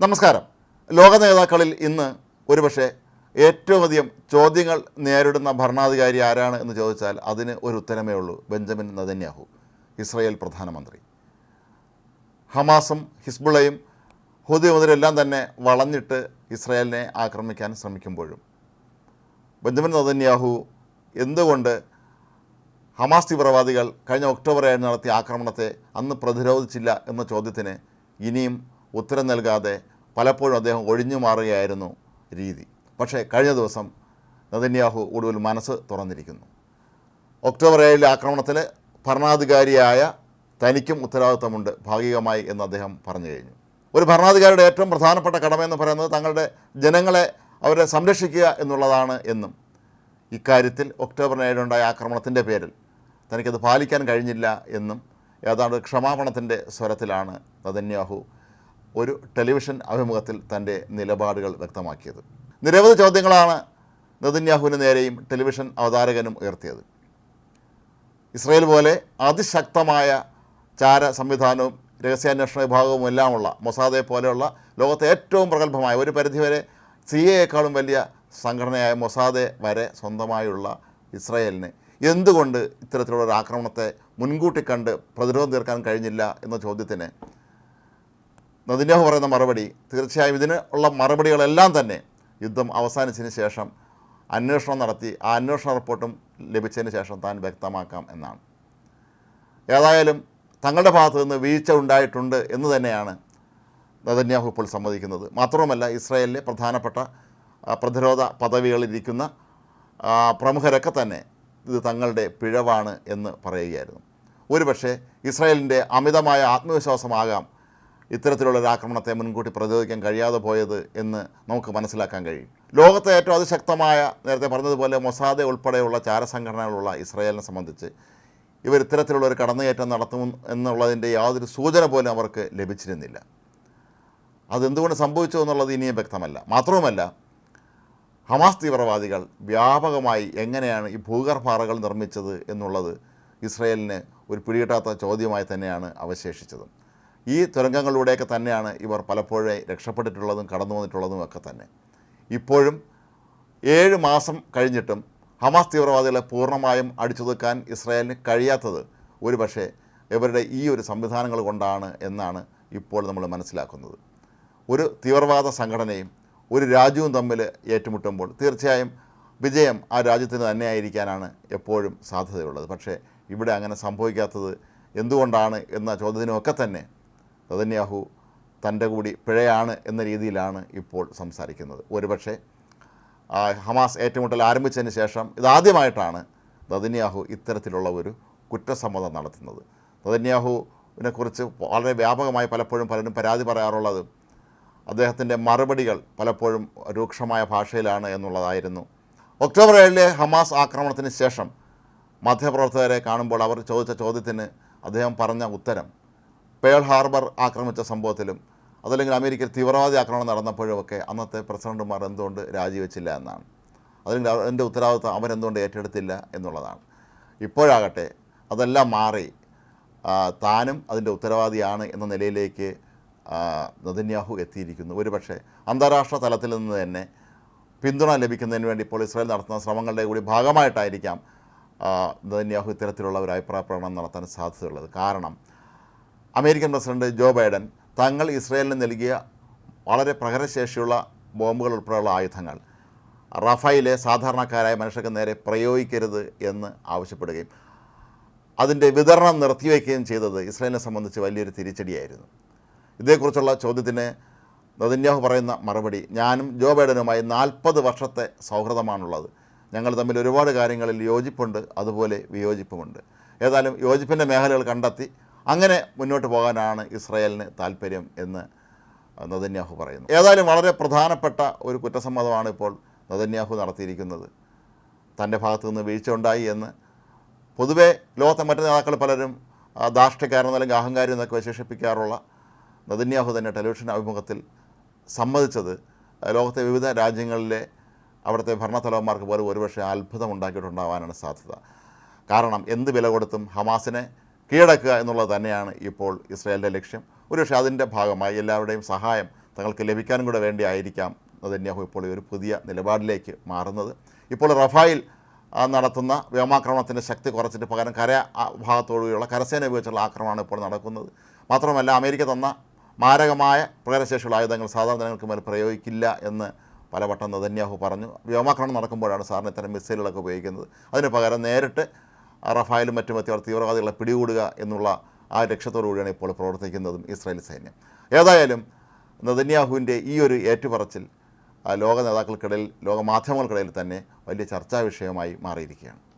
നമസ്കാരം. ലോക നേതാക്കളിൽ ഇന്ന് ഒരുപക്ഷെ ഏറ്റവും അധികം ചോദ്യങ്ങൾ നേരിടുന്ന ഭരണാധികാരി ആരാണ് എന്ന് ചോദിച്ചാൽ അതിന് ഒരു ഉത്തരമേ ഉള്ളൂ. ബെഞ്ചമിൻ നദന്യാഹു ഇസ്രയേൽ പ്രധാനമന്ത്രി. ഹമാസും ഹിസ്ബുള്ളയും ഹുദി മുതലെല്ലാം തന്നെ വളഞ്ഞിട്ട് ഇസ്രായേലിനെ ആക്രമിക്കാൻ ശ്രമിക്കുമ്പോഴും. ബെഞ്ചമിൻ നദന്യാഹു എന്തുകൊണ്ട് ഹമാസ് തീവ്രവാദികൾ കഴിഞ്ഞ ഒക്ടോബർ ഏഴ് നടത്തിയ ആക്രമണത്തെ അന്ന് പ്രതിരോധിച്ചില്ല എന്ന ചോദ്യത്തിന് ഇനിയും ഉത്തരം നൽകാതെ പലപ്പോഴും അദ്ദേഹം ഒഴിഞ്ഞു മാറുകയായിരുന്നു രീതി. പക്ഷേ കഴിഞ്ഞ ദിവസം നദന്യാഹു ഒടുവിൽ മനസ്സ് തുറന്നിരിക്കുന്നു. ഒക്ടോബർ ഏഴിലെ ആക്രമണത്തിൽ ഭരണാധികാരിയായ തനിക്കും ഉത്തരവാദിത്തമുണ്ട് ഭാഗികമായി എന്ന് അദ്ദേഹം പറഞ്ഞു കഴിഞ്ഞു. ഒരു ഭരണാധികാരിയുടെ ഏറ്റവും പ്രധാനപ്പെട്ട കടമയെന്ന് പറയുന്നത് തങ്ങളുടെ ജനങ്ങളെ അവരെ സംരക്ഷിക്കുക എന്നുള്ളതാണ് എന്നും ഇക്കാര്യത്തിൽ ഒക്ടോബർ ഏഴിലുണ്ടായ ആക്രമണത്തിന്റെ പേരിൽ തനിക്കത് പാലിക്കാൻ കഴിഞ്ഞില്ല എന്നും ഏതാണ്ട് ക്ഷമാപണത്തിന്റെ സ്വരത്തിലാണ് നദന്യാഹു ഒരു ടെലിവിഷൻ അഭിമുഖത്തിൽ തന്റെ നിലപാടുകൾ വ്യക്തമാക്കിയത്. നിരവധി ചോദ്യങ്ങളാണ് നദന്യാഹുവിന് നേരെയും ടെലിവിഷൻ അവതാരകനും ഉയർത്തിയത്. ഇസ്രയേൽ പോലെ അതിശക്തമായ ചാര സംവിധാനവും രഹസ്യാന്വേഷണ വിഭാഗവും എല്ലാമുള്ള മൊസാദെ പോലെയുള്ള ലോകത്തെ ഏറ്റവും പ്രഗത്ഭമായ ഒരു പരിധിവരെ സി എയേക്കാളും വലിയ സംഘടനയായ മൊസാദെ വരെ സ്വന്തമായുള്ള ഇസ്രയേലിന് എന്തുകൊണ്ട് ഇത്തരത്തിലുള്ള ഒരു ആക്രമണത്തെ മുൻകൂട്ടി കണ്ട് പ്രതിരോധം തീർക്കാൻ കഴിഞ്ഞില്ല എന്ന ചോദ്യത്തിന് നദിന്യാഹു പറയുന്ന മറുപടി തീർച്ചയായും ഇതിന് ഉള്ള മറുപടികളെല്ലാം തന്നെ യുദ്ധം അവസാനിച്ചതിന് ശേഷം അന്വേഷണം നടത്തി ആ അന്വേഷണ റിപ്പോർട്ടും ലഭിച്ചതിന് ശേഷം താൻ വ്യക്തമാക്കാം എന്നാണ്. ഏതായാലും തങ്ങളുടെ ഭാഗത്തു നിന്ന് വീഴ്ച ഉണ്ടായിട്ടുണ്ട് എന്ന് തന്നെയാണ് നദന്യാഹു ഇപ്പോൾ സമ്മതിക്കുന്നത്. മാത്രവുമല്ല ഇസ്രായേലിലെ പ്രധാനപ്പെട്ട പ്രതിരോധ പദവികളിലിരിക്കുന്ന പ്രമുഖരൊക്കെ തന്നെ ഇത് തങ്ങളുടെ പിഴവാണ് എന്ന് പറയുകയായിരുന്നു. ഒരുപക്ഷെ ഇസ്രായേലിന്റെ അമിതമായ ആത്മവിശ്വാസമാകാം ഇത്തരത്തിലുള്ള ഒരു ആക്രമണത്തെ മുൻകൂട്ടി പ്രതിരോധിക്കാൻ കഴിയാതെ പോയത് എന്ന് നമുക്ക് മനസ്സിലാക്കാൻ കഴിയും. ലോകത്തെ ഏറ്റവും അതിശക്തമായ നേരത്തെ പറഞ്ഞതുപോലെ മൊസാദെ ഉൾപ്പെടെയുള്ള ചാരസംഘടനകളുള്ള ഇസ്രായേലിനെ സംബന്ധിച്ച് ഇവർ ഇത്തരത്തിലുള്ള ഒരു കടന്നുകയറ്റം നടത്തും എന്നുള്ളതിന്റെ യാതൊരു സൂചന പോലും അവർക്ക് ലഭിച്ചിരുന്നില്ല. അതെന്തുകൊണ്ട് സംഭവിച്ചു എന്നുള്ളത് ഇനിയും വ്യക്തമല്ല. മാത്രവുമല്ല ഹമാസ് തീവ്രവാദികൾ വ്യാപകമായി എങ്ങനെയാണ് ഈ ഭൂഗർഭാറകൾ നിർമ്മിച്ചത് എന്നുള്ളത് ഇസ്രയേലിന് ഒരു പിടികിട്ടാത്ത ചോദ്യമായി തന്നെയാണ് അവശേഷിച്ചത്. ഈ തുരങ്കങ്ങളിലൂടെയൊക്കെ തന്നെയാണ് ഇവർ പലപ്പോഴേ രക്ഷപ്പെട്ടിട്ടുള്ളതും കടന്നു വന്നിട്ടുള്ളതും ഒക്കെ തന്നെ. ഇപ്പോഴും ഏഴ് മാസം കഴിഞ്ഞിട്ടും ഹമാസ് തീവ്രവാദികളെ പൂർണമായും അടിച്ചൊതുക്കാൻ ഇസ്രായേലിന് കഴിയാത്തത് ഒരുപക്ഷെ ഇവരുടെ ഈ ഒരു സംവിധാനങ്ങൾ കൊണ്ടാണ് എന്നാണ് ഇപ്പോൾ നമ്മൾ മനസ്സിലാക്കുന്നത്. ഒരു തീവ്രവാദ സംഘടനയും ഒരു രാജ്യവും തമ്മിൽ ഏറ്റുമുട്ടുമ്പോൾ തീർച്ചയായും വിജയം ആ രാജ്യത്തിന് തന്നെയായിരിക്കാനാണ് എപ്പോഴും സാധ്യതയുള്ളത്. പക്ഷേ ഇവിടെ അങ്ങനെ സംഭവിക്കാത്തത് എന്തുകൊണ്ടാണ് എന്ന ചോദ്യത്തിനുമൊക്കെ തന്നെ നദന്യാഹു തന്റെ കൂടി പിഴയാണ് എന്ന രീതിയിലാണ് ഇപ്പോൾ സംസാരിക്കുന്നത്. ഒരുപക്ഷെ ഹമാസ് ഏറ്റുമുട്ടൽ ആരംഭിച്ചതിന് ശേഷം ഇതാദ്യമായിട്ടാണ് നദന്യാഹു ഇത്തരത്തിലുള്ള ഒരു കുറ്റസമ്മതം നടത്തുന്നത്. നദന്യാഹുവിനെക്കുറിച്ച് വളരെ വ്യാപകമായി പലപ്പോഴും പലരും പരാതി പറയാറുള്ളത് അദ്ദേഹത്തിന്റെ മറുപടികൾ പലപ്പോഴും രൂക്ഷമായ ഭാഷയിലാണ് എന്നുള്ളതായിരുന്നു. ഒക്ടോബർ ഏഴിലെ ഹമാസ് ആക്രമണത്തിന് ശേഷം മാധ്യമപ്രവർത്തകരെ കാണുമ്പോൾ അവർ ചോദിച്ച ചോദ്യത്തിന് അദ്ദേഹം പറഞ്ഞ ഉത്തരം പേൾ ഹാർബർ ആക്രമിച്ച സംഭവത്തിലും അതല്ലെങ്കിൽ അമേരിക്കയിൽ തീവ്രവാദി ആക്രമണം നടന്നപ്പോഴുമൊക്കെ അന്നത്തെ പ്രസിഡന്റുമാർ എന്തുകൊണ്ട് രാജിവെച്ചില്ല എന്നാണ്. അതല്ലെങ്കിൽ അതിന്റെ ഉത്തരവാദിത്വം അവരെന്തുകൊണ്ട് ഏറ്റെടുത്തില്ല എന്നുള്ളതാണ്. ഇപ്പോഴാകട്ടെ അതെല്ലാം മാറി താനും അതിന്റെ ഉത്തരവാദിയാണ് എന്ന നിലയിലേക്ക് നദന്യാഹു എത്തിയിരിക്കുന്നു. ഒരുപക്ഷെ അന്താരാഷ്ട്ര തലത്തിൽ നിന്ന് തന്നെ പിന്തുണ ലഭിക്കുന്നതിന് വേണ്ടി ഇപ്പോൾ ഇസ്രായേൽ നടത്തുന്ന ശ്രമങ്ങളുടെ കൂടി ഭാഗമായിട്ടായിരിക്കാം നദന്യാഹു ഇത്തരത്തിലുള്ള ഒരു അഭിപ്രായ പ്രകടനം നടത്താൻ സാധ്യതയുള്ളത്. കാരണം അമേരിക്കൻ പ്രസിഡന്റ് ജോ ബൈഡൻ തങ്ങൾ ഇസ്രയേലിന് നൽകിയ വളരെ പ്രഹരശേഷിയുള്ള ബോംബുകൾ ഉൾപ്പെടെയുള്ള ആയുധങ്ങൾ റഫൈലെ സാധാരണക്കാരായ മനുഷ്യർക്ക് നേരെ പ്രയോഗിക്കരുത് എന്ന് ആവശ്യപ്പെടുകയും അതിന്റെ വിതരണം നിർത്തിവെക്കുകയും ചെയ്തത് ഇസ്രയേലിനെ സംബന്ധിച്ച് വലിയൊരു തിരിച്ചടിയായിരുന്നു. ഇതേക്കുറിച്ചുള്ള ചോദ്യത്തിന് നദന്യാഹു പറയുന്ന മറുപടി ഞാനും ജോ ബൈഡനുമായി നാൽപ്പത് വർഷത്തെ സൗഹൃദമാണുള്ളത്. ഞങ്ങൾ തമ്മിൽ ഒരുപാട് കാര്യങ്ങളിൽ യോജിപ്പുണ്ട് അതുപോലെ വിയോജിപ്പുമുണ്ട്. ഏതായാലും യോജിപ്പിന്റെ മേഖലകൾ കണ്ടെത്തി അങ്ങനെ മുന്നോട്ട് പോകാനാണ് ഇസ്രായേലിന് താല്പര്യം എന്ന് നദന്യാഹു പറയുന്നു. ഏതായാലും വളരെ പ്രധാനപ്പെട്ട ഒരു കുറ്റസമ്മതമാണ് ഇപ്പോൾ നദന്യാഹു നടത്തിയിരിക്കുന്നത്. തന്റെ ഭാഗത്തു നിന്ന് വീഴ്ച ഉണ്ടായി എന്ന്. പൊതുവേ ലോകത്തെ മറ്റു നേതാക്കൾ പലരും ധാർഷ്ട്യക്കാരൻ അല്ലെങ്കിൽ അഹങ്കാരി എന്നൊക്കെ വിശേഷിപ്പിക്കാറുള്ള നദന്യാഹു തന്നെ ടെലിവിഷൻ അഭിമുഖത്തിൽ സമ്മതിച്ചത്. ലോകത്തെ വിവിധ രാജ്യങ്ങളിലെ അവിടുത്തെ ഭരണത്തലവന്മാർക്ക് പോലും ഒരുപക്ഷെ അത്ഭുതം ഉണ്ടാക്കിയിട്ടുണ്ടാവാനാണ് സാധ്യത. കാരണം എന്ത് വില കൊടുത്തും ഹമാസിനെ കീഴടക്കുക എന്നുള്ളത് തന്നെയാണ് ഇപ്പോൾ ഇസ്രായേലിന്റെ ലക്ഷ്യം. ഒരുപക്ഷെ അതിന്റെ ഭാഗമായി എല്ലാവരുടെയും സഹായം തങ്ങൾക്ക് ലഭിക്കാനും കൂടെ വേണ്ടി ആയിരിക്കാം നെതന്യാഹു ഇപ്പോൾ ഒരു പുതിയ നിലപാടിലേക്ക് മാറുന്നത്. ഇപ്പോൾ റഫായിൽ നടത്തുന്ന വ്യോമാക്രമണത്തിന്റെ ശക്തി കുറച്ചിട്ട് പകരം കര ഭാഗത്തോടുകൂടിയുള്ള കരസേന ഉപയോഗിച്ചുള്ള ആക്രമണമാണ് ഇപ്പോൾ നടക്കുന്നത്. മാത്രമല്ല അമേരിക്ക തന്ന മാരകമായ പ്രകടശേഷിയുള്ള ആയുധങ്ങൾ സാധാരണ ജനങ്ങൾക്ക് മേൽ പ്രയോഗിക്കില്ല എന്ന് പലവട്ടം നദന്യാഹു പറഞ്ഞു. വ്യോമാക്രമണം നടക്കുമ്പോഴാണ് സാറിന് ഇത്തരം മിസൈലുകളൊക്കെ ഉപയോഗിക്കുന്നത്. അതിന് പകരം നേരിട്ട് റഫായിലും മറ്റും എത്തിയവർ തീവ്രവാദികളെ പിടികൂടുക എന്നുള്ള ആ ലക്ഷ്യത്തോടു കൂടിയാണ് ഇപ്പോൾ പ്രവർത്തിക്കുന്നതും ഇസ്രായേൽ സൈന്യം. ഏതായാലും നദന്യാഹുവിന്റെ ഈ ഒരു ഏറ്റുപറച്ചിൽ ലോക നേതാക്കൾക്കിടയിൽ ലോക മാധ്യമങ്ങൾക്കിടയിൽ തന്നെ വലിയ ചർച്ചാ വിഷയമായി മാറിയിരിക്കുകയാണ്.